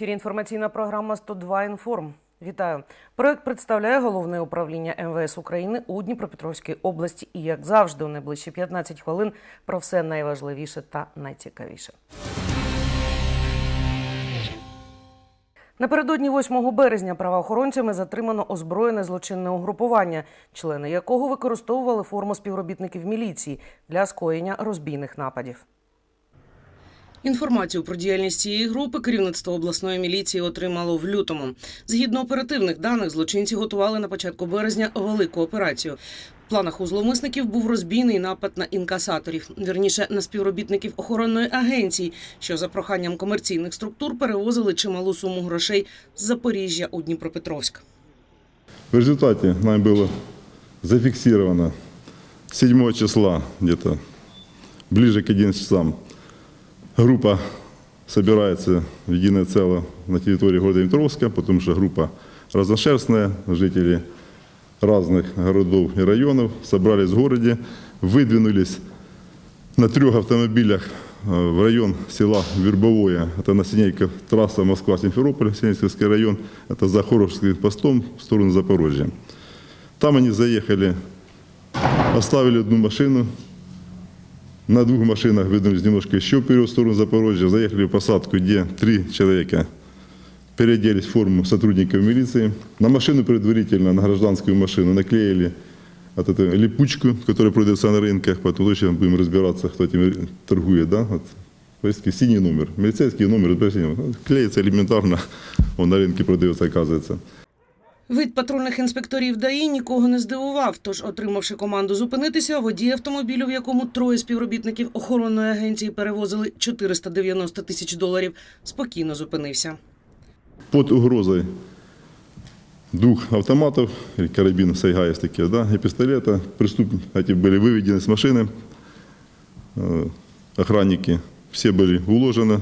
Ефірі інформаційна програма «102 інформ. Вітаю. Проект представляє головне управління МВС України у Дніпропетровській області. І як завжди, у найближчі 15 хвилин про все найважливіше та найцікавіше. Напередодні 8 березня правоохоронцями затримано озброєне злочинне угрупування, члени якого використовували форму співробітників міліції для скоєння розбійних нападів. Інформацію про діяльність цієї групи керівництво обласної міліції отримало в лютому. Згідно оперативних даних, злочинці готували на початку березня велику операцію. В планах у зловмисників був розбійний напад на інкасаторів, вірніше на співробітників охоронної агенції, що за проханням комерційних структур перевозили чималу суму грошей з Запоріжжя у Дніпропетровськ. В результате нами было зафиксировано 7 числа, где-то ближе к 11 часам, группа собирается в единое целое на территории города Дмитровска, потому что группа разношерстная, жители разных городов и районов собрались в городе, выдвинулись на трех автомобилях э, в район села Вербовое. Это на Синейков, трасса Москва-Симферополь, Синейковский район. Это за Хоровским постом в сторону Запорожья. Там они заехали, оставили одну машину. На двух машинах выдвинулись немножко еще вперед в сторону Запорожья. Заехали в посадку, где три человека переоделись в форму сотрудников милиции. На машину предварительно, на гражданскую машину наклеили вот эту липучку, которая продается на рынках, потом точно будем разбираться, кто этим торгует, да, вот, повестки, синий номер, милицейский номер, ну, клеится элементарно, он на рынке продается, оказывается. Вид патрульних інспекторів ДАІ нікого не здивував. Тож, отримавши команду зупинитися, водій автомобілю, в якому троє співробітників охоронної агенції перевозили 490 тисяч доларів, спокійно зупинився. Под угрозой двух автоматов, или карабинов Сайга есть такие, да, и пистолета, преступники эти были выведены с машины, Э, охранники, все были уложены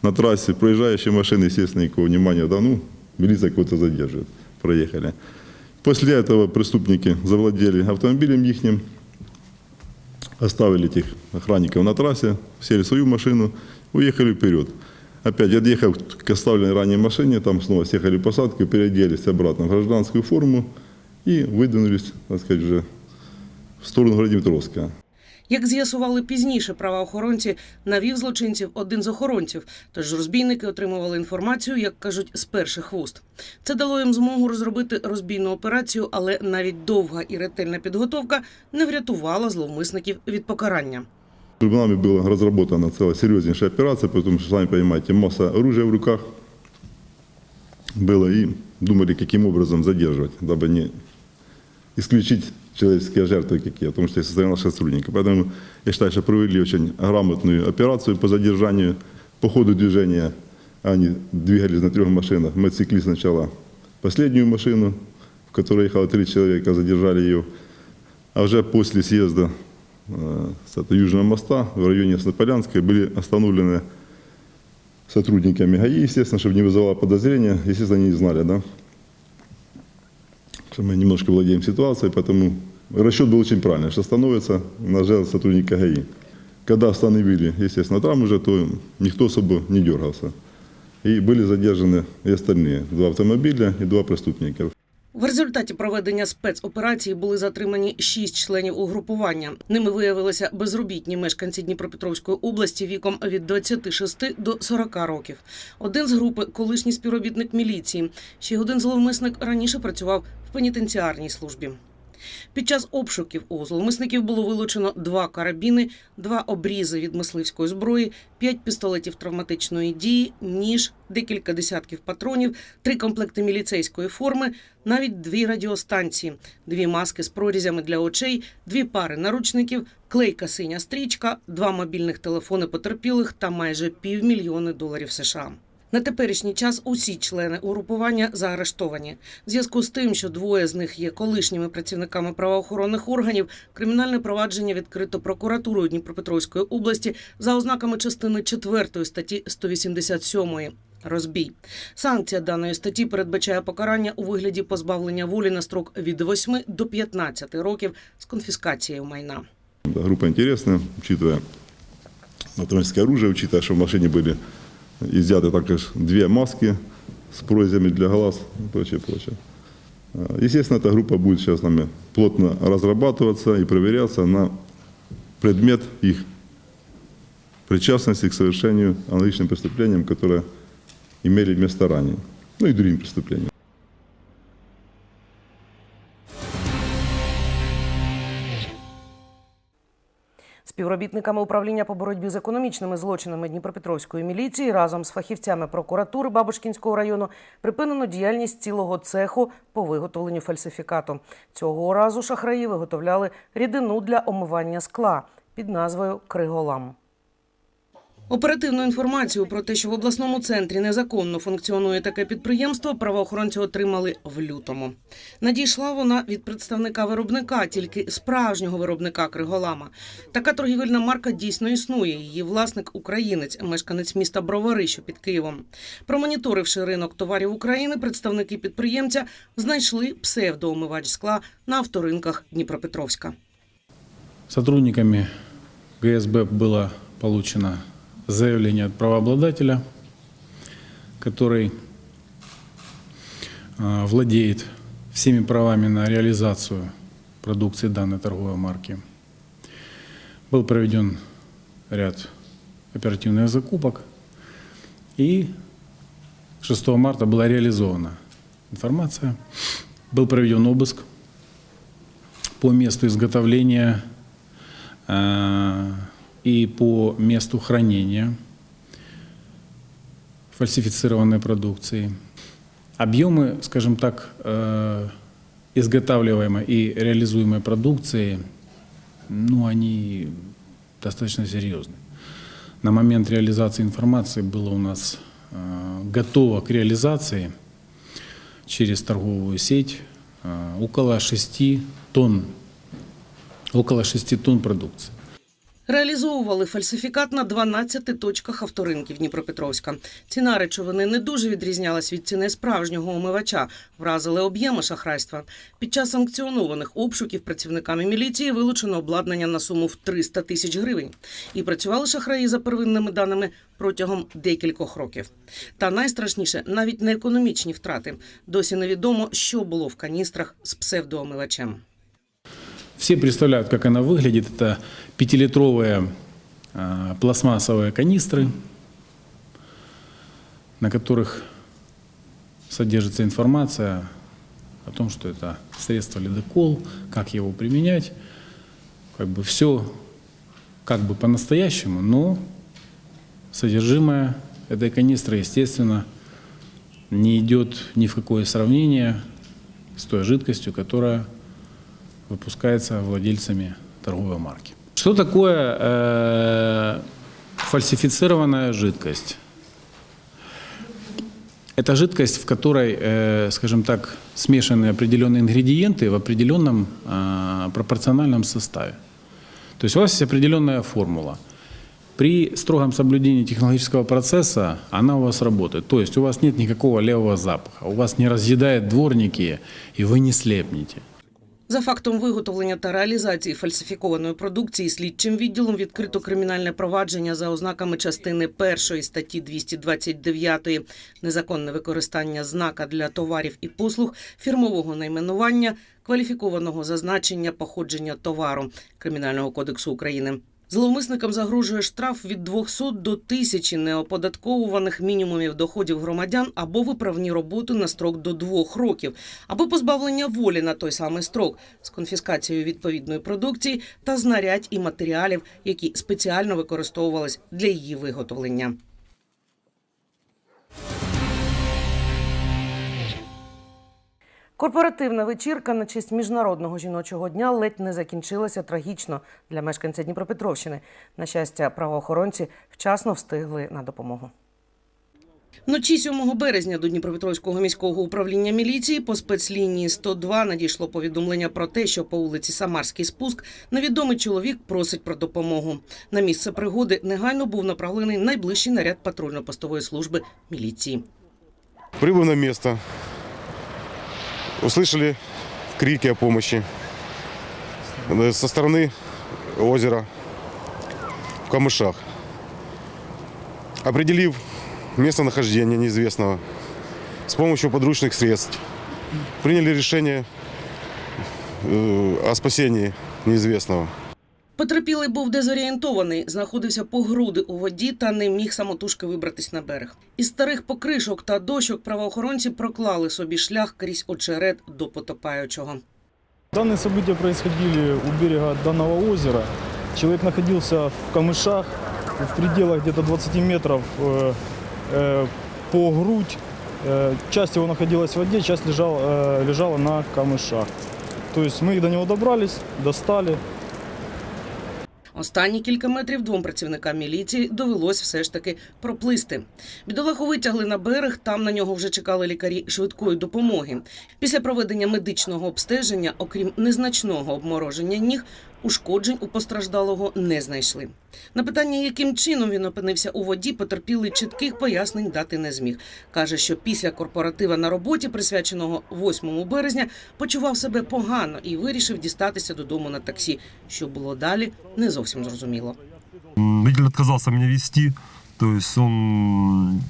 на трассе, проезжающие машины, естественно, никакого внимания, да, ну, милиция кого-то задерживает, Проехали. После этого преступники завладели автомобилем ихним, оставили этих охранников на трассе, сели в свою машину, уехали вперед. Опять отъехав к оставленной ранее машине, там снова съехали посадку, переоделись обратно в гражданскую форму и выдвинулись, так сказать, уже в сторону Градимитровска. Як з'ясували пізніше, правоохоронці навів злочинців один з охоронців. Тож розбійники отримували інформацію, як кажуть, з перших вуст. Це дало їм змогу розробити розбійну операцію, але навіть довга і ретельна підготовка не врятувала зловмисників від покарання. Нами была разработана целая серьезнейшая операция, потому что, сами понимаете, масса оружия в руках было и думали, каким образом задерживать, дабы не исключить человеческие жертвы какие, потому что есть состояние наших сотрудников. Поэтому я считаю, что провели очень грамотную операцию по задержанию. По ходу движения они двигались на трех машинах. Мы отсекли сначала последнюю машину, в которой ехало три человека, задержали ее. А уже после съезда э, с этого Южного моста в районе Снополянской были остановлены сотрудниками ГАИ, естественно, чтобы не вызывало подозрения. Естественно, они не знали, да, что мы немножко владеем ситуацией, поэтому расчет был очень правильный, что становится на жертв сотрудника ГАИ. Когда остановили, естественно, там уже, то никто особо не дергался. И были задержаны и остальные, два автомобиля и два преступника. В результаті проведення спецоперації були затримані шість членів угрупування. Ними виявилися безробітні мешканці Дніпропетровської області віком від 26 до 40 років. Один з групи колишній співробітник міліції. Ще один зловмисник раніше працював в пенітенціарній службі. Під час обшуків у зловмисників було вилучено два карабіни, два обрізи від мисливської зброї, п'ять пістолетів травматичної дії, ніж, декілька десятків патронів, три комплекти міліцейської форми, навіть дві радіостанції, дві маски з прорізями для очей, дві пари наручників, клейка синя стрічка, два мобільних телефони потерпілих та майже півмільйони доларів США. На теперішній час усі члени угрупування заарештовані. В зв'язку з тим, що двоє з них є колишніми працівниками правоохоронних органів, кримінальне провадження відкрито прокуратурою Дніпропетровської області за ознаками частини 4 статті 187 Розбій. Санкція даної статті передбачає покарання у вигляді позбавлення волі на строк від 8 до 15 років з конфіскацією майна. Да, группа интересная, учитывая автоматическое оружие, учитывая, что в машине были изъяты также две маски с прорезями для глаз и прочее, прочее. А, Естественно, эта группа будет сейчас нами плотно разрабатываться и проверяться на предмет их причастности к совершению аналогичным преступлениям, которые имели место ранее, ну и другим преступлениям. Співробітниками управління по боротьбі з економічними злочинами Дніпропетровської міліції разом з фахівцями прокуратури Бабушкінського району припинено діяльність цілого цеху по виготовленню фальсифікату. Цього разу шахраї виготовляли рідину для омивання скла під назвою Криголам. Оперативну інформацію про те, що в обласному центрі незаконно функціонує таке підприємство, правоохоронці отримали в лютому. Надійшла вона від представника виробника, тільки справжнього виробника Криголама. Така торгівельна марка дійсно існує. Її власник українець, мешканець міста Бровари, що під Києвом. Промоніторивши ринок товарів України, представники підприємця знайшли псевдоомивач скла на авторинках Дніпропетровська. Сотрудниками ГСБ было получено заявление от правообладателя, который э, владеет всеми правами на реализацию продукции данной торговой марки. Был проведен ряд оперативных закупок, и 6 марта была реализована информация. Был проведен обыск по месту изготовления э, и по месту хранения фальсифицированной продукции. Объемы, скажем так, э, изготавливаемой и реализуемой продукции, ну, они достаточно серьезны. На момент реализации информации было у нас э, готово к реализации через торговую сеть э, около 6 тонн, около 6 тонн продукции. Реалізовували фальсифікат на 12 точках авторинків Дніпропетровська. Ціна речовини не дуже відрізнялась від ціни справжнього омивача. Вразили об'єми шахрайства. Під час санкціонованих обшуків працівниками міліції вилучено обладнання на суму в 300 тисяч гривень. І працювали шахраї за первинними даними протягом декількох років. Та найстрашніше навіть не економічні втрати. Досі невідомо, що було в каністрах з псевдоомивачем. Все представляют, как она выглядит. Это пятилитровые а, пластмассовые канистры, на которых содержится информация о том, что это средство ледокол, как его применять. Как бы все как бы по-настоящему, но содержимое этой канистры, естественно, не идет ни в какое сравнение с той жидкостью, которая выпускается владельцами торговой марки. Что такое э, фальсифицированная жидкость? Это жидкость, в которой, э, скажем так, смешаны определенные ингредиенты в определенном э, пропорциональном составе. То есть у вас есть определенная формула. При строгом соблюдении технологического процесса она у вас работает. То есть у вас нет никакого левого запаха, у вас не разъедает дворники, и вы не слепнете. За фактом виготовлення та реалізації фальсифікованої продукції слідчим відділом відкрито кримінальне провадження за ознаками частини першої статті 229 незаконне використання знака для товарів і послуг фірмового найменування кваліфікованого зазначення походження товару Кримінального кодексу України. Зловмисникам загрожує штраф від 200 до 1000 неоподатковуваних мінімумів доходів громадян або виправні роботи на строк до двох років, або позбавлення волі на той самий строк з конфіскацією відповідної продукції та знарядь і матеріалів, які спеціально використовувались для її виготовлення. Корпоративна вечірка на честь міжнародного жіночого дня ледь не закінчилася трагічно для мешканця Дніпропетровщини. На щастя, правоохоронці вчасно встигли на допомогу. Вночі 7 березня до Дніпропетровського міського управління міліції по спецлінії 102 надійшло повідомлення про те, що по вулиці Самарський спуск невідомий чоловік просить про допомогу. На місце пригоди негайно був направлений найближчий наряд патрульно-постової служби міліції. Прибыв на место, услышали крики о помощи э, со стороны озера в камышах. Определив местонахождения неизвестного с помощью подручных средств. Приняли решение э, о спасении неизвестного. Потерпілий був дезорієнтований, знаходився по груди у воді та не міг самотужки вибратись на берег. Із старих покришок та дощок правоохоронці проклали собі шлях крізь очерет до потопаючого. Данные события происходили у берега данного озера. Человек находился в камышах в пределах где-то 20 метров э, э, по грудь. Э, часть его находилась в воде, часть лежал, э, лежала на камышах. То есть мы до него добрались, достали. Останні кілька метрів двом працівникам міліції довелось все ж таки проплисти. Бідолаху витягли на берег. Там на нього вже чекали лікарі швидкої допомоги. Після проведення медичного обстеження, окрім незначного обмороження ніг, ушкоджень у постраждалого не знайшли. На питання, яким чином він опинився у воді, потерпілий чітких пояснень дати не зміг. каже, що після корпоратива на роботі, присвяченого 8 березня, почував себе погано і вирішив дістатися додому на таксі. Що було далі, не зовсім зрозуміло. М, Водитель отказался меня вести, то есть он...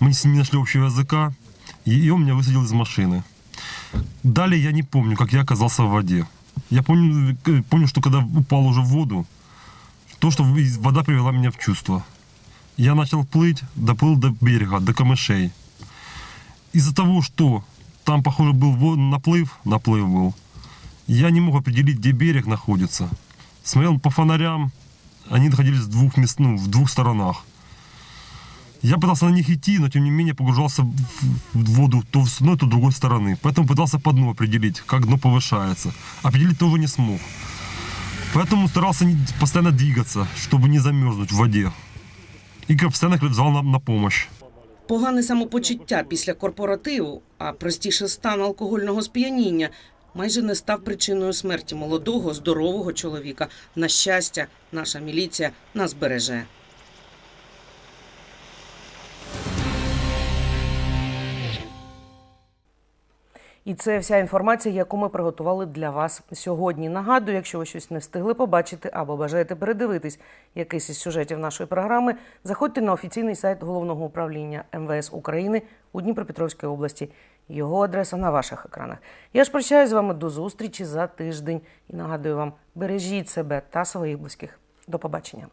Мы с ним не нашли общего языка, и и он меня высадил из машины. Далее я не помню, как я оказался в воде. Я помню, к- помню, что когда упал уже в воду, то, что вода привела меня в чувство. Я начал плыть, доплыл до берега, до камышей. Из-за того, что там, похоже, был наплыв, наплыв был, я не мог определить, где берег находится. Смотрел по фонарям, они находились в двух, мест, ну, в двух сторонах. Я пытался на них идти, но тем не менее погружался в в воду то с одной, то с другой стороны. Поэтому пытался по дну определить, как дно повышается. Определить тоже не смог. Поэтому старался не- постоянно двигаться, чтобы не замерзнуть в воде. И постоянно звал нам на помощь. Погане самопочуття після корпоративу, а простіше стан алкогольного сп'яніння, майже не став причиною смерті молодого, здорового чоловіка. На щастя, наша міліція нас береже. І це вся інформація, яку ми приготували для вас сьогодні. Нагадую, якщо ви щось не встигли побачити або бажаєте передивитись якийсь із сюжетів нашої програми, заходьте на офіційний сайт головного управління МВС України у Дніпропетровській області. Його адреса на ваших екранах. Я ж прощаюсь з вами до зустрічі за тиждень і нагадую вам: бережіть себе та своїх близьких. До побачення.